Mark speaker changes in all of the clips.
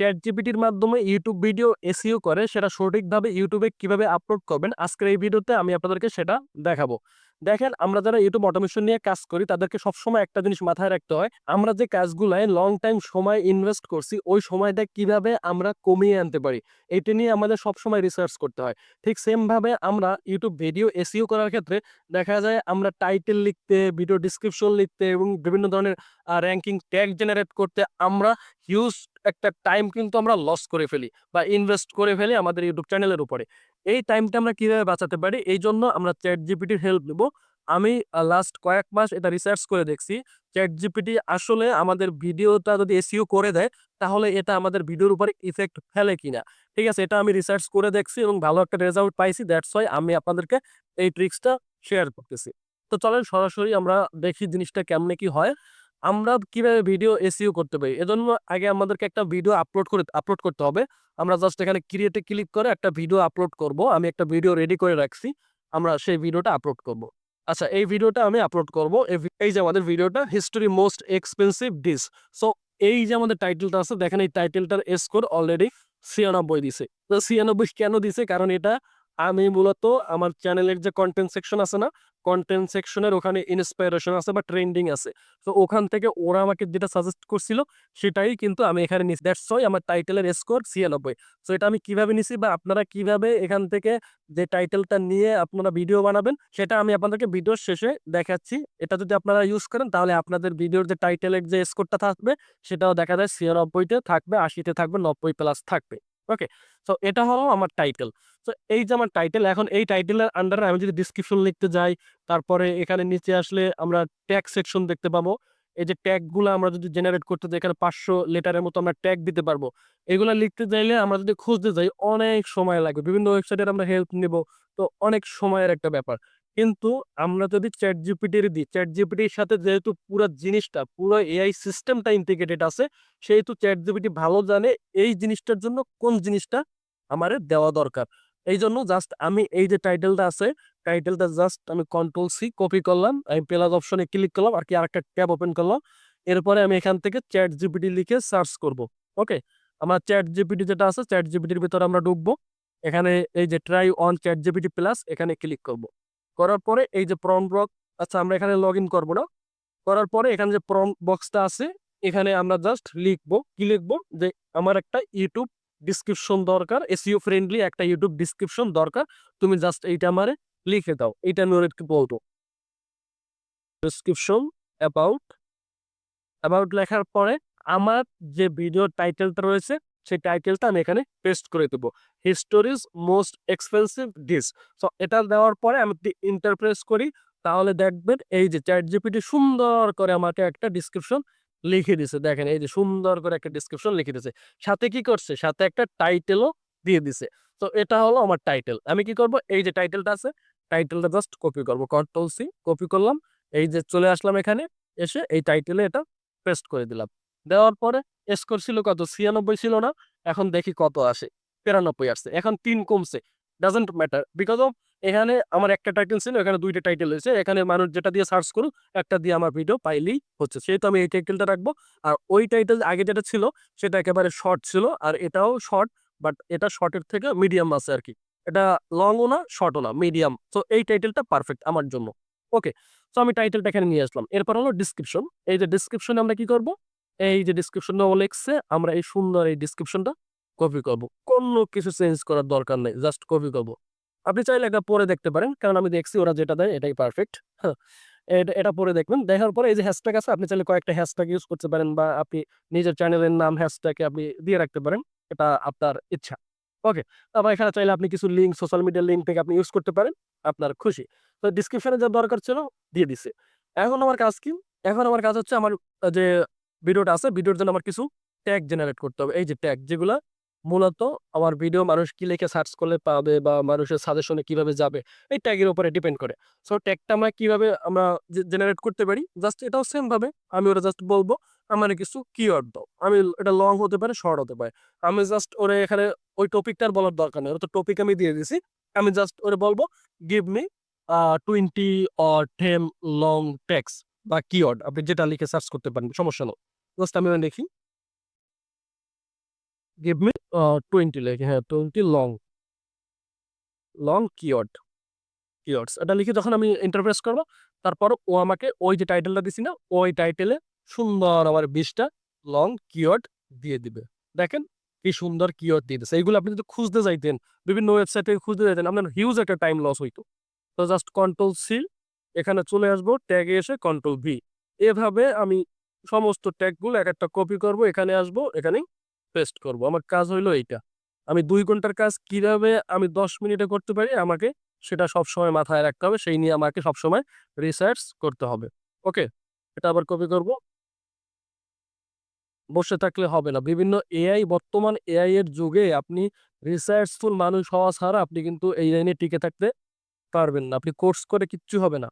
Speaker 1: Chat জিপিটির মাধ্যমে YouTube video SEO করে, সেটা সঠিকভাবে ইউটিউবে কীভাবে আপলোড করবেন, আজকের এই ভিডিওতে আমি আপনাদেরকে সেটা দেখাবো। দেখেন, আমরা যারা ইউটিউব অটোমেশন নিয়ে কাজ করি, তাদেরকে সবসময় একটা জিনিস মাথায় রাখতে হয়, আমরা যে কাজগুলায় লং টাইম সময় ইনভেস্ট করছি, ওই সময়টা কীভাবে আমরা কমিয়ে আনতে পারি, এটা নিয়ে আমাদের সবসময় রিসার্চ করতে হয়। ঠিক সেমভাবে আমরা ইউটিউব ভিডিও এসিও করার ক্ষেত্রে দেখা যায়, আমরা টাইটেল লিখতে ভিডিও ডিসক্রিপশন লিখতে এবং বিভিন্ন ধরনের র্যাঙ্কিং ট্যাগ জেনারেট করতে আমরা হিউজ একটা টাইম কিন্তু আমরা লস করে ফেলি বা ইনভেস্ট করে ফেলি আমাদের ইউটিউব চ্যানেলের উপরে। এই টাইমটা আমরা কীভাবে বাঁচাতে পারি? এই জন্য আমরা চ্যাট জিপিটির হেল্প নেব। আমি লাস্ট কয়েক মাস এটা রিসার্চ করে দেখছি। চ্যাট জিপিটি আসলে আমাদের ভিডিওটা যদি এসইও করে দেয়, তাহলে এটা আমাদের ভিডিওর উপরে ইফেক্ট ফেলে কিনা। ঠিক আছে, এটা আমি রিসার্চ করে দেখছি এবং ভালো একটা রেজাল্ট পাইছি। দ্যাটস ওয়াই আমি আপনাদেরকে এই ট্রিক্সটা শেয়ার করতেছি। তো চলেন সরাসরি আমরা দেখি জিনিসটা কেমনে কি হয়। আমরা কীভাবে ভিডিও এসইও করতে পারি? এজন্য আগে আমাদেরকে একটা ভিডিও আপলোড করে আপলোড করতে হবে। আমরা জাস্ট এখানে ক্রিয়েটে ক্লিক করে একটা ভিডিও আপলোড করব। আমি একটা ভিডিও রেডি করে রাখছি। আমরা সেই ভিডিওটা আপলোড করব। আচ্ছা এই ভিডিওটা আমি আপলোড করব। এই যে আমাদের ভিডিওটা history most expensive dish so এই যে আমাদের টাইটেলটা আছে, দেখেন এই টাইটেলটার স্কোর অলরেডি ছিয়ানব্বই দিছে। তো ছিয়ানব্বই কেন দিছে? কারণ এটা আমি মূলত আমার চ্যানেলের যে কন্টেন্ট সেকশন আছে না কন্টেন্ট সেকশনের ওখানে ইন্সপাইরেশন আছে বা ট্রেন্ডিং আছে। তো ওখান থেকে ওরা আমাকে যেটা সাজেস্ট করছিল, সেটাই কিন্তু আমি এখানে নিচ্ছি দ্যাটস ওয়াই আমার টাইটেলের স্কোর ছিয়ানব্বই। সো এটা আমি কীভাবে নিছি বা আপনারা কীভাবে এখান থেকে যে টাইটেলটা নিয়ে আপনারা ভিডিও বানাবেন, সেটা আমি আপনাদেরকে ভিডিওর শেষে দেখাচ্ছি। এটা যদি আপনারা ইউজ করেন, তাহলে আপনাদের ভিডিওর যে টাইটেলের যে স্কোরটা থাকবে, সেটাও দেখা যায় ছিয়ানব্বইতে থাকবে, আশিতে থাকবে, নব্বই প্লাস থাকবে। ওকে সো এটা হলো আমার টাইটেল তো এই যে আমার টাইটেল এখন এই টাইটেলের আন্ডারে আমি যদি ডিসক্রিপশন লিখতে যাই, তারপরে এখানে নিচে আসলে আমরা ট্যাগ সেকশন দেখতে পাবো। এই যে ট্যাগগুলো আমরা যদি জেনারেট করতে যাই, এখানে পাঁচশো লেটারের মতো আমরা ট্যাগ দিতে পারব। এগুলো লিখতে চাইলে আমরা যদি খুঁজতে যাই, অনেক সময় লাগবে। বিভিন্ন ওয়েবসাইটের আমরা হেল্প নেব, তো অনেক সময়ের একটা ব্যাপার। কিন্তু আমরা যদি চ্যাট জিপিটির দিই চ্যাট জিপিটির সাথে যেহেতু পুরো জিনিসটা, পুরো এআই সিস্টেমটা ইন্টিগ্রেটেড আছে, সেহেতু চ্যাট জিপিটি ভালো জানে এই জিনিসটার জন্য কোন জিনিসটা আমারে দেওয়া দরকার। এই জন্য জাস্ট আমি এই যে টাইটেলটা আছে টাইটেলটা জাস্ট আমি কন্ট্রোল সি কপি করলাম, আমি প্লাস অপশনে ক্লিক করলাম, আর কি আরেকটা ট্যাব ওপেন করলাম, এরপরে আমি এখান থেকে চ্যাট জিপিটি লিখে সার্চ করব ওকে আমার চ্যাট জিপিটি যেটা আছে চ্যাট জিপিটির ভিতরে আমরা ঢুকবো, এখানে এই যে try on chat GPT plus এখানে ক্লিক করব। করার পরে এই যে প্রম বক্স আচ্ছা আমরা এখানে লগ ইন করব না। করার পরে এখানে যে প্রম বক্সটা আছে, এখানে আমরা জাস্ট লিখব, কি লিখব? যে আমার একটা ইউটিউব ডিসক্রিপশন দরকার এসিও ফ্রেন্ডলি একটা ইউটিউব ডিসক্রিপশন দরকার, তুমি জাস্ট এইটা আমারে লিখে দাও। এইটা আমি ওদেরকে বলব। ডিসক্রিপশন অ্যাবাউট অ্যাবাউট লেখার পরে আমার যে ভিডিও টাইটেলটা রয়েছে সেই টাইটেলটা আমি এখানে পেস্ট করে দেবো। History's most expensive dish so এটা দেওয়ার পরে আমি ইন্টারপ্রেস করি, তাহলে দেখবেন এই যে চ্যাট জিপিটি সুন্দর করে আমাকে একটা ডিসক্রিপশন লিখে দিছে। দেখেন, এই যে সুন্দর করে একটা ডিসক্রিপশন লিখে দিছে। সাথে কি করছে? সাথে একটা টাইটেলও দিয়ে দিছে। তো এটা হলো আমার টাইটেল আমি কি করব? এই যে টাইটেলটা আছে টাইটেলটা জাস্ট কপি করব। কন্ট্রোল সি কপি করলাম। এই যে চলে আসলাম এখানে, এসে এই টাইটেলে এটা পেস্ট করে দিলাম। দেওয়ার পরে স্কোর ছিল কত? ছিয়ানব্বই ছিল না? এখন দেখি কত আসে। তিরানব্বই আসছে। এখন তিন কমছে। ডাজেন্ট ম্যাটার বিকজ অফ এখানে আমার একটা টাইটেল ছিল, এখানে দুইটা টাইটেল হয়েছে এখানে মানুষ যেটা দিয়ে সার্চ করুক, একটা দিয়ে আমার ভিডিও পাইলেই হচ্ছে। সেহেতু আমি এই টাইটেলটা রাখব। আর ওই টাইটেল আগে যেটা ছিল, সেটা একেবারে শর্ট ছিল। আর এটাও শর্ট বাট এটা শর্টের থেকে মিডিয়াম আছে আর কি এটা লংও না শর্টও না মিডিয়াম তো এই টাইটেলটা পারফেক্ট আমার জন্য। ওকে তো আমি টাইটেলটা এখানে নিয়ে আসলাম। এরপর হলো ডিসক্রিপশন এই যে ডিসক্রিপশনে আমরা কি করব? এই যে ডিসক্রিপশনটা লিখছে, আমরা এই সুন্দর এই ডিসক্রিপশনটা কপি করব। কোনো কিছু চেঞ্জ করার দরকার নেই জাস্ট কপি করব। আপনি চাইলে এটা পরে দেখতে পারেন, কারণ আমি দেখছি ওরা যেটা দেয় এটাই পারফেক্ট হ্যাঁ। এটা এটা পরে দেখবেন, দেখার পরে এই যে হ্যাশট্যাগ আছে, আপনি চাইলে কয়েকটা হ্যাশট্যাগ ইউজ করতে পারেন বা আপনি নিজের চ্যানেলের নাম হ্যাশট্যাগে আপনি দিয়ে রাখতে পারেন, এটা আপনার ইচ্ছা। ওকে তারপর এখানে চাইলে আপনি কিছু লিঙ্ক সোশ্যাল মিডিয়ার লিঙ্ক থেকে আপনি ইউজ করতে পারেন, আপনার খুশি। তো ডিসক্রিপশনে যা দরকার ছিল, দিয়ে দিছে। এখন আমার কাজ কি? এখন আমার কাজ হচ্ছে আমার যে ভিডিওটা আছে, ভিডিওর জন্য আমার কিছু ট্যাগ জেনারেট করতে হবে। এই যে ট্যাগ যেগুলো, মূলত আমার ভিডিও মানুষ কি লিখে সার্চ করলে পাবে বা মানুষের সাজেশনে কীভাবে যাবে, এই ট্যাগের উপরে ডিপেন্ড করে। সো ট্যাগটা আমরা কীভাবে আমরা জেনারেট করতে পারি জাস্ট এটাও সেম ভাবে, আমি ওরা জাস্ট বলব, আমার কিছু কিওয়ার্ড দাও। আমি এটা লং হতে পারে শর্ট হতে পারে। আমি জাস্ট ওরে এখানে ওই টপিকটার বলার দরকার নেই তো টপিক আমি দিয়ে দিছি। আমি জাস্ট ওরে বলব give me twenty or ten long tags বা কিওয়ার্ড আপনি যেটা লিখে সার্চ করতে পারেন, সমস্যা নেই। জাস্ট আমি লিখি গিভ মি টোয়েন্টি লেখে হ্যাঁ twenty long long keyword keywords এটা লিখে যখন আমি ইন্টারপ্রেস করব, তারপর ও আমাকে ওই যে টাইটেলটা দিছি না, ওই টাইটেলে সুন্দর আমার বিশটা লং কিওয়ার্ড দিয়ে দিবে। দেখেন কি সুন্দর কিওয়ার্ড দিয়ে দিচ্ছে এইগুলো আপনি যদি খুঁজতে যাইতেন, বিভিন্ন ওয়েবসাইটে খুঁজতে যাইতেন, আপনার হিউজ একটা টাইম লস হইতো। তো জাস্ট কন্ট্রোল সি এখানে চলে আসব ট্যাগে এসে কন্ট্রোল ভি এভাবে আমি সমস্ত ট্যাগগুলো এক একটা কপি করব, এখানে আসব, এখানেই পেস্ট করব। আমার কাজ হইল এইটা। আমি দুই ঘণ্টার কাজ কীভাবে আমি দশ মিনিটে করতে পারি, আমাকে সেটা সবসময় মাথায় রাখতে হবে, সেই নিয়ে আমাকে সবসময় রিসার্চ করতে হবে। ওকে এটা আবার কপি করব। বসে থাকলে হবে না। বিভিন্ন এআই বর্তমান এআই এর যুগে আপনি রিসার্চফুল মানুষ হওয়া ছাড়া আপনি কিন্তু এই লাইনে টিকে থাকতে পারবেন না। আপনি কোর্স করে কিচ্ছু হবে না।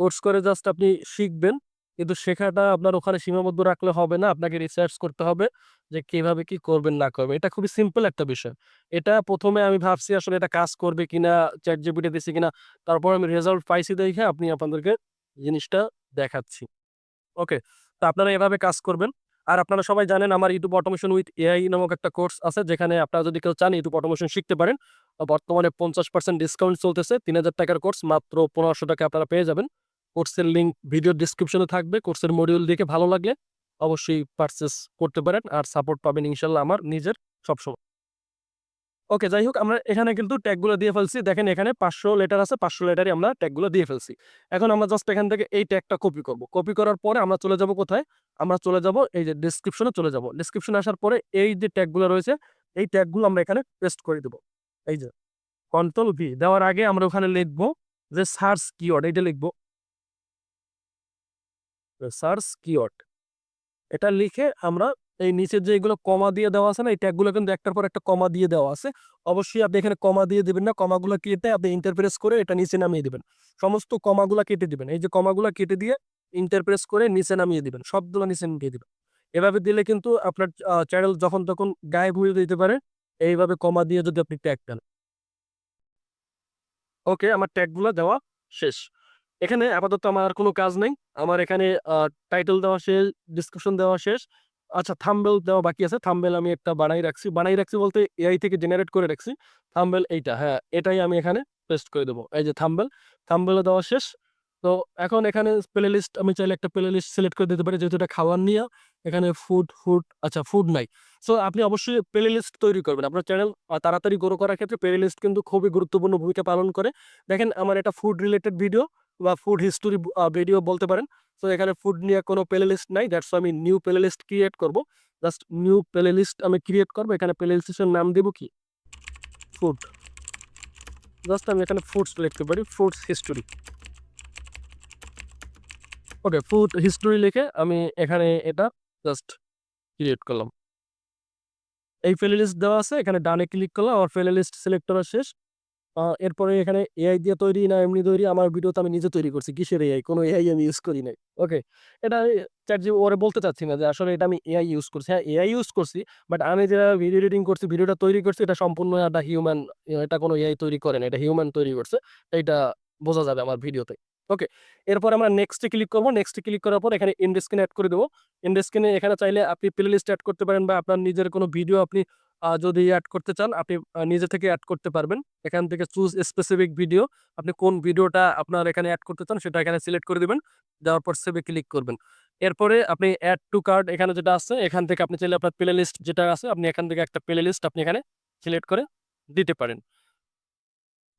Speaker 1: কোর্স করে জাস্ট আপনি শিখবেন। কিন্তু শেখাটা আপনার ওখানে সীমাবদ্ধ রাখলে হবে না। আপনাকে রিসার্চ করতে হবে যে কীভাবে কি করবেন, না করবেন। এটা খুবই সিম্পল একটা বিষয়। এটা প্রথমে আমি ভাবছি আসলে এটা কাজ করবে কিনা চ্যাট জিপিটি দিছি কিনা, তারপর আমি রেজাল্ট পাইছি দেখে আপনি আপনাদেরকে জিনিসটা দেখাচ্ছি। ওকে তো আপনারা এভাবে কাজ করবেন। আর আপনারা সবাই জানেন আমার ইউটিউব অটোমেশন উইথ এআই নামক একটা কোর্স আছে, যেখানে আপনারা যদি কেউ চান ইউটিউব অটোমেশন শিখতে পারেন। বর্তমানে পঞ্চাশ পার্সেন্ট ডিসকাউন্ট চলতেছে। তিন হাজার টাকার কোর্স মাত্র পনেরোশো টাকা আপনারা পেয়ে যাবেন। কোর্সের লিঙ্ক ভিডিও ডিসক্রিপশনে থাকবে। কোর্সের মডিউল দেখে ভালো লাগলে অবশ্যই পারচেস করতে পারেন আর সাপোর্ট পাবেন ইনশাল্লাহ আমার নিজের সবসময়। ওকে যাই হোক, আমরা এখানে কিন্তু ট্যাগগুলো দিয়ে ফেলছি। দেখেন এখানে পাঁচশো লেটার আছে, পাঁচশো লেটারই আমরা ট্যাগগুলো দিয়ে ফেলছি। এখন আমরা জাস্ট এখান থেকে এই ট্যাগটা কপি করব। কপি করার পরে আমরা চলে যাব কোথায়? আমরা চলে যাব এই যে ডিসক্রিপশনে চলে যাব। ডিসক্রিপশনে আসার পরে এই যে ট্যাগগুলো রয়েছে, এই ট্যাগগুলো আমরা এখানে পেস্ট করে দেবো। এই যে কন্ট্রোল ভি দেওয়ার আগে আমরা ওখানে লিখব যে সার্চ কিওয়ার্ড এটা লিখব। সার্চ কিওয়ার্ড এটা লিখে আমরা এই নিচের যে এগুলো কমা দিয়ে দেওয়া আছে না, এই ট্যাগগুলো কিন্তু একটার পর একটা কমা দিয়ে দেওয়া আছে। অবশ্যই আপনি এখানে কমা দিয়ে দিবেন না, কমাগুলো কেটে আপনি ইন্টারপ্রেস করে এটা নিচে নামিয়ে দিবেন। সমস্ত কমাগুলো কেটে দিবেন। এই যে কমাগুলো কেটে দিয়ে ইন্টারপ্রেস করে নিচে নামিয়ে দিবেন, সবগুলো নিচে নামিয়ে দিবেন। এভাবে দিলে কিন্তু আপনার চ্যানেল যখন তখন গায়েব হয়ে দিতে পারে। এইভাবে কমা দিয়ে যদি আপনি ট্যাগ দেন। ওকে আমার ট্যাগগুলো দেওয়া শেষ। এখানে আপাতত আমার কোনো কাজ নেই। আমার এখানে টাইটেল দেওয়া শেষ ডিসক্রিপশন দেওয়া শেষ। আচ্ছা থাম্বেল দেওয়া বাকি আছে। থাম্বেল আমি একটা বানাই রাখছি। বানাই রাখছি বলতে এআই থেকে জেনারেট করে রাখছি। থাম্বেল এইটা হ্যাঁ এটাই আমি এখানে পেস্ট করে দেবো। এই যে থাম্বেল থাম্বেলও দেওয়া শেষ। তো এখন এখানে প্লে লিস্ট আমি চাইলে একটা প্লে লিস্ট সিলেক্ট করে দিতে পারি। যেহেতু এটা খাওয়ার নিয়ে এখানে ফুড ফুড আচ্ছা ফুড নাই। সো আপনি অবশ্যই প্লে লিস্ট তৈরি করবেন। আপনার চ্যানেল তাড়াতাড়ি গ্রো করার ক্ষেত্রে প্লে লিস্ট কিন্তু খুবই গুরুত্বপূর্ণ ভূমিকা পালন করে। দেখেন, আমার এটা ফুড রিলেটেড ভিডিও বা ফুড হিস্টোরি ভিডিও বলতে পারেন। তো এখানে ফুড নিয়ে কোনো প্লে লিস্ট নাই দ্যাটস আমি নিউ প্লে লিস্ট ক্রিয়েট করব। জাস্ট নিউ প্লে লিস্ট আমি ক্রিয়েট করব। এখানে প্লে লিস্টের নাম দেবো কি? ফুড জাস্ট আমি এখানে ফুডস লিখতে পারি। Foods history okay food history লিখে আমি এখানে এটা জাস্ট ক্রিয়েট করলাম। এই প্লে লিস্ট দেওয়া আছে। এখানে ডানে ক্লিক করলাম। আমার প্লে লিস্ট সিলেক্ট করা শেষ। এরপরে এখানে এআই দিয়ে তৈরি না এমনি তৈরি, আমার ভিডিও তো আমি নিজে তৈরি করছি। কিসের এআই কোনো এআই আমি ইউজ করি নাই। ওকে এটা চ্যাট জি ওরে বলতে চাচ্ছি না যে আসলে এটা আমি এআই ইউজ করছি। হ্যাঁ এআই ইউজ করছি বাট আমি যেটা ভিডিও এডিটিং করছি ভিডিওটা তৈরি করছি, এটা সম্পূর্ণ একটা হিউম্যান এটা কোনো এআই তৈরি করে না, এটা হিউম্যান তৈরি করছে। এটা বোঝা যাবে আমার ভিডিওতে ওকে এরপর আমরা নেক্সটে ক্লিক করব। নেক্সটে ক্লিক করার পর এখানে ইন্ডেস্কিনে অ্যাড করে দেবো। ইন্ডেস্কিনে এখানে চাইলে আপনি প্লে লিস্ট অ্যাড করতে পারেন বা আপনার নিজের কোনো ভিডিও আপনি যদি অ্যাড করতে চান, আপনি নিজে থেকে অ্যাড করতে পারবেন। এখান থেকে চুজ স্পেসিফিক ভিডিও আপনি কোন ভিডিওটা আপনার এখানে অ্যাড করতে চান, সেটা এখানে সিলেক্ট করে দিবেন, দেওয়ার পর সেভে ক্লিক করবেন। এরপরে আপনি অ্যাড টু কার্ড এখানে যেটা আছে, এখান থেকে আপনি চাইলে আপনার প্লে লিস্ট যেটা আছে, আপনি এখান থেকে একটা প্লে লিস্ট আপনি এখানে সিলেক্ট করে দিতে পারেন।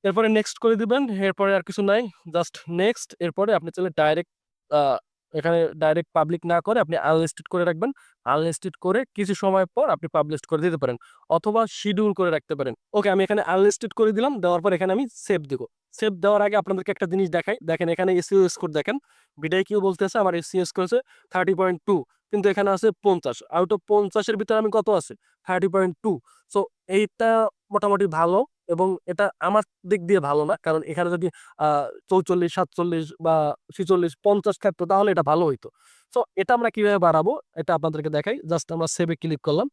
Speaker 1: এরপরে নেক্সট করে দিবেন, এরপরে আর কিছু নাই জাস্ট নেক্সট এরপরে আপনি চাইলে ডাইরেক্ট এখানে ডাইরেক্ট পাবলিক না করে আপনি আনলিস্টেড করে রাখবেন। আনলিস্টেড করে কিছু সময় পর আপনি পাবলিশ করে দিতে পারেন অথবা শিডিউল করে রাখতে পারেন। ওকে আমি এখানে আনলিস্টেড করে দিলাম, দেওয়ার পর এখানে আমি সেভ দিব। সেভ দেওয়ার আগে আপনাদেরকে একটা জিনিস দেখাই। দেখেন এখানে এসিও স্কোর দেখেন। বিডাই কিউ বলতেছে, আমার এসিও স্কোর আছে থার্টি পয়েন্ট টু কিন্তু এখানে আছে পঞ্চাশ। আউট অফ পঞ্চাশের ভিতরে আমি কত আছে? থার্টি পয়েন্ট টু সো এইটা মোটামুটি ভালো এবং এটা আমার দিক দিয়ে ভালো না। কারণ এখানে যদি আহ চৌচল্লিশ, সাতচল্লিশ বা ছিচল্লিশ, পঞ্চাশ থাকতো তাহলে এটা ভালো হইতো। সো এটা আমরা কীভাবে বাড়াবো এটা আপনাদেরকে দেখাই। জাস্ট আমরা সেভে ক্লিক করলাম।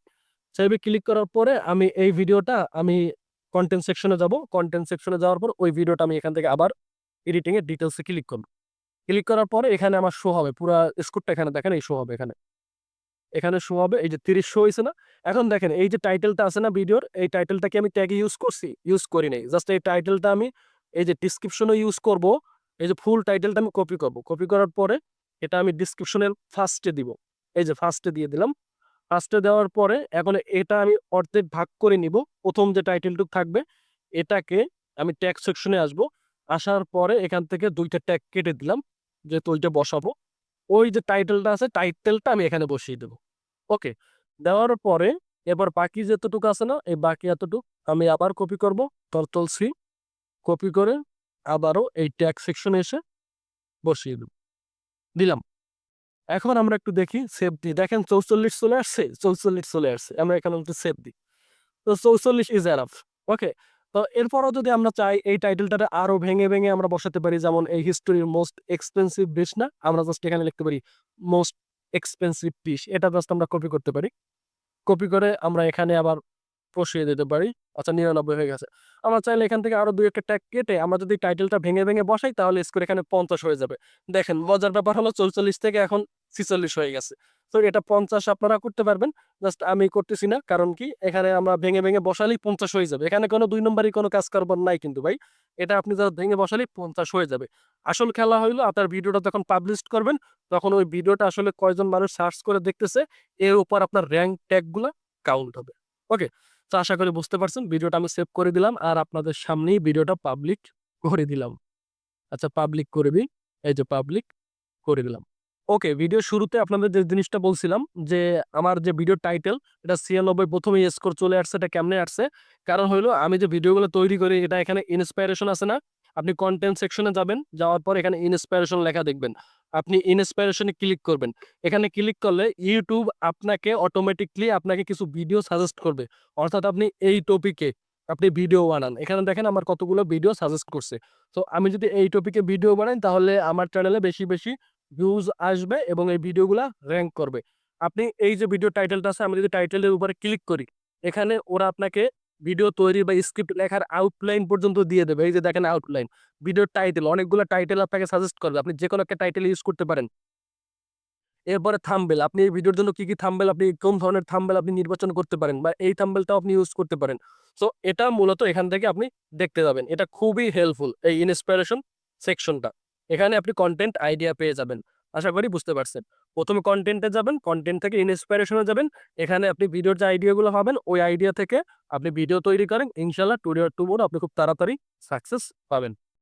Speaker 1: সেভে ক্লিক করার পরে আমি এই ভিডিওটা আমি কন্টেন্ট সেকশনে যাব। কন্টেন্ট সেকশনে যাওয়ার পর ওই ভিডিওটা আমি এখান থেকে আবার এডিটিং এর ডিটেলসে ক্লিক করব। ক্লিক করার পরে এখানে আমার শো হবে। পুরো স্কোরটা এখানে দেখেন, এই শো হবে এখানে। এখানে শো হবে, এই যে তিরিশ শো হয়েছে না? এখন দেখেন, এই যে টাইটেলটা আছে না ভিডিওর এই টাইটেলটা কি আমি ট্যাগে ইউজ করছি? ইউজ করি নাই। জাস্ট এই টাইটেলটা আমি, এই যে ডিসক্রিপশনে ইউজ করব, এই যে ফুল টাইটেলটা আমি কপি করব। কপি করার পরে এটা আমি ডিসক্রিপশনের ফার্স্টে দিব। এই যে ফার্স্টে দিয়ে দিলাম। ফার্স্টে দেওয়ার পরে এখন এটা আমি অর্ধেক ভাগ করে নিব। প্রথম যে টাইটেলটুক থাকবে, এটাকে আমি ট্যাগ সেকশনে আসব। আসার পরে এখান থেকে দুইটা ট্যাগ কেটে দিলাম, যেহেতু ওইটা বসাবো। ওই যে টাইটেলটা আছে টাইটেলটা আমি এখানে বসিয়ে দেবো। ওকে দেওয়ার পরে এবার বাকি যতটুকু আছে না, এই বাকি এতটুকু আমি আবার কপি করব। কন্ট্রোল সি কপি করে আবারও এই ট্যাগ সেকশনে এসে বসিয়ে দেব। দিলাম। এখন আমরা একটু দেখি সেভ দিই। দেখেন চৌচল্লিশ চলে আসছে, চৌচল্লিশ চলে আসছে। আমরা এখানে একটু সেভ দিই। তো চৌচল্লিশ ইজ এনাফ ওকে তো এরপরও যদি আমরা চাই, এই টাইটেলটাতে আরও ভেঙে ভেঙে আমরা বসাতে পারি, যেমন এই হিস্টোরির মোস্ট এক্সপেন্সিভ ডিশ না, আমরা জাস্ট এখানে লিখতে পারি মোস্ট এক্সপেন্সিভ পিস এটা জাস্ট আমরা কপি করতে পারি। কপি করে আমরা এখানে আবার বসিয়ে দিতে পারি। আচ্ছা নিরানব্বই হয়ে গেছে। আমরা চাইলে এখান থেকে আরও দুই একটা ট্যাগ কেটে আমরা যদি টাইটেলটা ভেঙে ভেঙে বসাই, তাহলে স্কোর এখানে পঞ্চাশ হয়ে যাবে। দেখেন মজার ব্যাপার হলো চৌচল্লিশ থেকে এখন ছিচল্লিশ হয়ে গেছে। তো এটা পঞ্চাশ আপনারা করতে পারবেন। জাস্ট আমি করতেছি না, কারণ কি? এখানে আমরা ভেঙে ভেঙে বসালেই পঞ্চাশ হয়ে যাবে। এখানে কোনো দুই নম্বরই কোনো কাজ কারবার নাই কিন্তু ভাই। এটা আপনি যা ভেঙে বসালেই পঞ্চাশ হয়ে যাবে। আসল খেলা হইল, আপনার ভিডিওটা যখন পাবলিশ করবেন, তখন ওই ভিডিওটা আসলে কয়জন মানুষ সার্চ করে দেখতেছে, এর উপর আপনার র্যাঙ্ক ট্যাগগুলো কাউন্ট হবে। ওকে তো আশা করি বুঝতে পারছেন, ভিডিওটা আমি সেভ করে দিলাম আর আপনাদের সামনেই ভিডিওটা পাবলিক করে দিলাম। আচ্ছা পাবলিক করে দিই। এই যে পাবলিক করে দিলাম। ওকে ভিডিও শুরুতে আপনাদের যে জিনিসটা বলছিলাম যে, আমার যে ভিডিও টাইটেল এটা ছিয়ানব্বই প্রথমে স্কোর চলে আসছে, এটা কেমনে আসছে? কারণ হলো আমি যে ভিডিওগুলো তৈরি করি, এটা এখানে ইন্সপায়ারেশন আছে না। আপনি কন্টেন্ট সেকশনে যাবেন, যাওয়ার পর এখানে ইন্সপায়ারেশন লেখা দেখবেন। আপনি ইন্সপায়ারেশনে ক্লিক করবেন। এখানে ক্লিক করলে ইউটিউব আপনাকে অটোমেটিকলি আপনাকে কিছু ভিডিও সাজেস্ট করবে। অর্থাৎ আপনি এই টপিকে আপনি ভিডিও বানান। এখানে দেখেন আমার কতগুলো ভিডিও সাজেস্ট করছে। তো আমি যদি এই টপিকে ভিডিও বানাই, তাহলে আমার চ্যানেলে বেশি বেশি ভিউজ আসবে এবং এই ভিডিওগুলা র্যাঙ্ক করবে। আপনি এই যে ভিডিও টাইটেলটা আছে আমি যদি টাইটেলের উপরে ক্লিক করি, এখানে ওরা আপনাকে ভিডিও তৈরি বা স্ক্রিপ্ট লেখার আউটলাইন পর্যন্ত দিয়ে দেবে। এই যে দেখেন আউটলাইন ভিডিওর টাইটেল অনেকগুলো টাইটেল আপনাকে সাজেস্ট করবে। আপনি যে কোনো একটা টাইটেল ইউজ করতে পারেন। এরপরে থাম্বেল আপনি এই ভিডিওর জন্য কি কি থাম্বেল আপনি কোন ধরনের থাম্বেল আপনি নির্বাচন করতে পারেন বা এই থাম্বেলটাও আপনি ইউজ করতে পারেন। সো এটা মূলত এখান থেকে আপনি দেখতে যাবেন। এটা খুবই হেল্পফুল এই ইন্সপিরেশন সেকশনটা এখানে আপনি কন্টেন্ট আইডিয়া পেয়ে যাবেন। আশা করি বুঝতে পারছেন। প্রথমে কন্টেন্টে যাবেন কন্টেন্ট থেকে ইন্সপিরেশনে যাবেন। এখানে আপনি ভিডিওর যে আইডিয়াগুলো পাবেন, ওই আইডিয়া থেকে আপনি ভিডিও তৈরি করেন। ইনশাল্লাহ টুডে টুমোর আপনি খুব তাড়াতাড়ি সাকসেস পাবেন।